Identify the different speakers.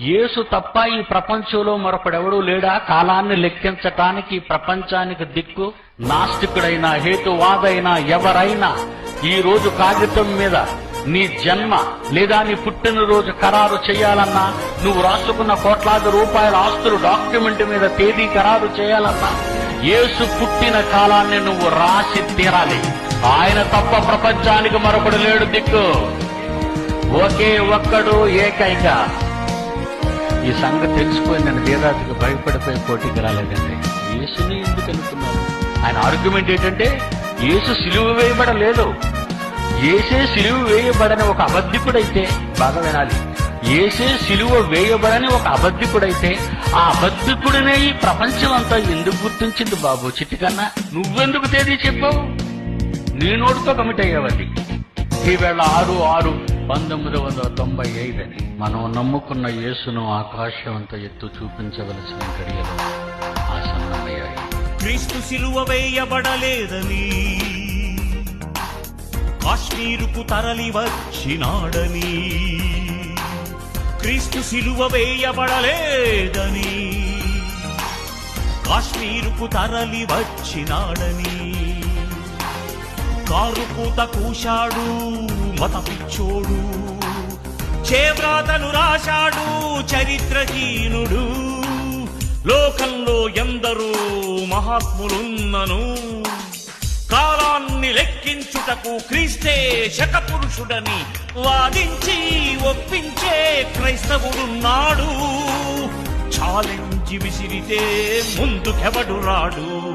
Speaker 1: యేసు తప్ప ఈ ప్రపంచంలో మరొకడెవడూ లేడా? కాలాన్ని లెక్కించటానికి ప్రపంచానికి దిక్కు నాస్తికుడైనా హేతువాదైనా ఎవరైనా ఈ రోజు కాగితం మీద నీ జన్మ లేదా నీ పుట్టినరోజు ఖరారు చేయాలన్నా నువ్వు రాసుకున్న కోట్లాది రూపాయల ఆస్తులు డాక్యుమెంట్ మీద తేదీ ఖరారు చేయాలన్నా యేసు పుట్టిన కాలాన్ని నువ్వు రాసి తీరాలి. ఆయన తప్ప ప్రపంచానికి మరొకడు లేడు దిక్కు. ఒకే ఒక్కడు ఏకైక. ఈ సంగతి తెలుసుకొని నేను వీరాజుకు భయపడిపోయి పోటీకి రాలేదండి. యేసుని ఎందుకు అనుకున్నారు? ఆయన ఆర్గ్యుమెంట్ ఏంటంటే యేసు సిలువ వేయబడలేదు. ఏసే సిలువ వేయబడని ఒక అబద్ధికుడైతే బాగా వినాలి. ఏసే సిలువ వేయబడని ఒక అబద్ధికుడైతే ఆ అబద్ధికుడినే ఈ ప్రపంచం అంతా ఎందుకు గుర్తించింది బాబు? చిట్టికన్నా నువ్వెందుకు తేదీ చెప్పావు? నీ నోటితో కమిట్ అయ్యావది ఈవేళ ఆరు ఆరు పంతొమ్మిది వందల తొంభై ఐదని మనం నమ్ముకున్న యేసును ఆకాశం అంత ఎత్తు చూపించవలసిన గడియలు ఆసన్నమయ్యాయి
Speaker 2: క్రీస్తు సిలువ వేయబడలేదని కాశ్మీరుకు తరలి వచ్చినాడని క్రీస్తు సిలువ వేయబడలేదని కాశ్మీరుకు తరలి వచ్చినాడని కారు పూత కూశాడు మత పిచ్చోడు చేవ్రాతను రాశాడు చరిత్రహీనుడు. లోకంలో ఎందరో మహాత్ములున్నను. కాలాన్ని లెక్కించుటకు క్రీస్తే శకపురుషుడని వాదించి ఒప్పించే క్రైస్తవుడున్నాడు. ఛాలెంజ్ విసిరితే ముందుకెవడు రాడు?